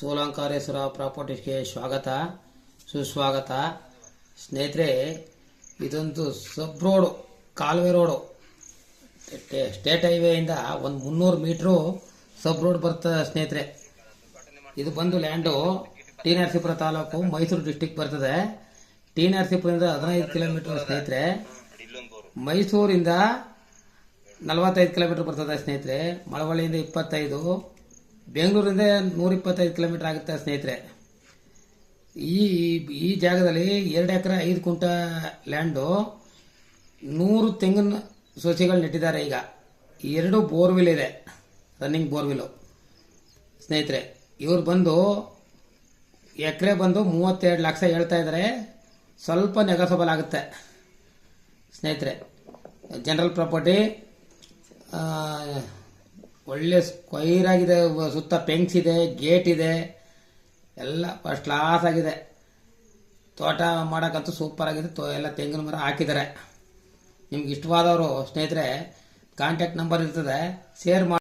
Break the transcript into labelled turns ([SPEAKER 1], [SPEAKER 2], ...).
[SPEAKER 1] ಸೋಲಂಕಾರೇಶ್ವರ ಪ್ರಾಪರ್ಟೀಸ್ಗೆ ಸ್ವಾಗತ, ಸುಸ್ವಾಗತ. ಸ್ನೇಹಿತರೆ, ಇದೊಂದು ಸಬ್ ರೋಡು, ಕಾಲುವೆ ರೋಡು. ಸ್ಟೇ- ಸ್ಟೇಟ್ ಹೈವೇಯಿಂದ ಒಂದು ಮುನ್ನೂರು ಮೀಟ್ರು ಸಬ್ ರೋಡ್ ಬರ್ತದೆ ಸ್ನೇಹಿತರೆ. ಇದು ಬಂದು land T Narasipura taluk Mysuru district ಬರ್ತದೆ. ಟಿ ನರಸೀಪುರದಿಂದ ಹದಿನೈದು ಕಿಲೋಮೀಟರ್ ಸ್ನೇಹಿತರೆ. ಮೈಸೂರಿಂದ ನಲವತ್ತೈದು ಕಿಲೋಮೀಟರ್ ಬರ್ತದೆ ಸ್ನೇಹಿತರೆ. ಮಳವಳ್ಳಿಯಿಂದ ಇಪ್ಪತ್ತೈದು ಬೆಂಗಳೂರಿಂದ ನೂರ ಇಪ್ಪತ್ತೈದು ಕಿಲೋಮೀಟರ್ ಆಗುತ್ತೆ ಸ್ನೇಹಿತರೆ. ಈ ಈ ಜಾಗದಲ್ಲಿ ಎರಡು ಎಕರೆ, ಐದು ಕುಂಟ ಲ್ಯಾಂಡು ನೂರು ತೆಂಗಿನ ಸಸಿಗಳು ನೆಟ್ಟಿದ್ದಾರೆ ಈಗ. ಎರಡು ಬೋರ್ವಿಲ್ ಇದೆ ರನ್ನಿಂಗ್ ಬೋರ್ವಿಲ್ಲು ಸ್ನೇಹಿತರೆ, ಇವರು ಬಂದು ಎಕರೆ ಬಂದು ಮೂವತ್ತೆರಡು ಲಕ್ಷ ಹೇಳ್ತಾ ಇದ್ದಾರೆ ಸ್ವಲ್ಪ ನೆಗಸಬಲ್ ಆಗುತ್ತೆ. ಸ್ನೇಹಿತರೆ ಜನರಲ್ ಪ್ರಾಪರ್ಟಿ ಒಳ್ಳೆ ಸ್ಕ್ವೈರ್ ಆಗಿದೆ ಸುತ್ತ ಪೆಂಕ್ಸ್ ಇದೆ ಗೇಟ್ ಇದೆ, ಎಲ್ಲ ಫಸ್ಟ್ ಕ್ಲಾಸ್ ಆಗಿದೆ. ತೋಟ ಮಾಡೋಕ್ಕಂತೂ ಸೂಪರ್ ಆಗಿದೆ. ತೋ, ಎಲ್ಲ ತೆಂಗಿನ ಮರ ಹಾಕಿದ್ದಾರೆ. ನಿಮ್ಗೆ ಇಷ್ಟವಾದವರು ಸ್ನೇಹಿತರೆ ಕಾಂಟ್ಯಾಕ್ಟ್ ನಂಬರ್ ಇರ್ತದೆ ಶೇರ್ ಮಾಡಿ.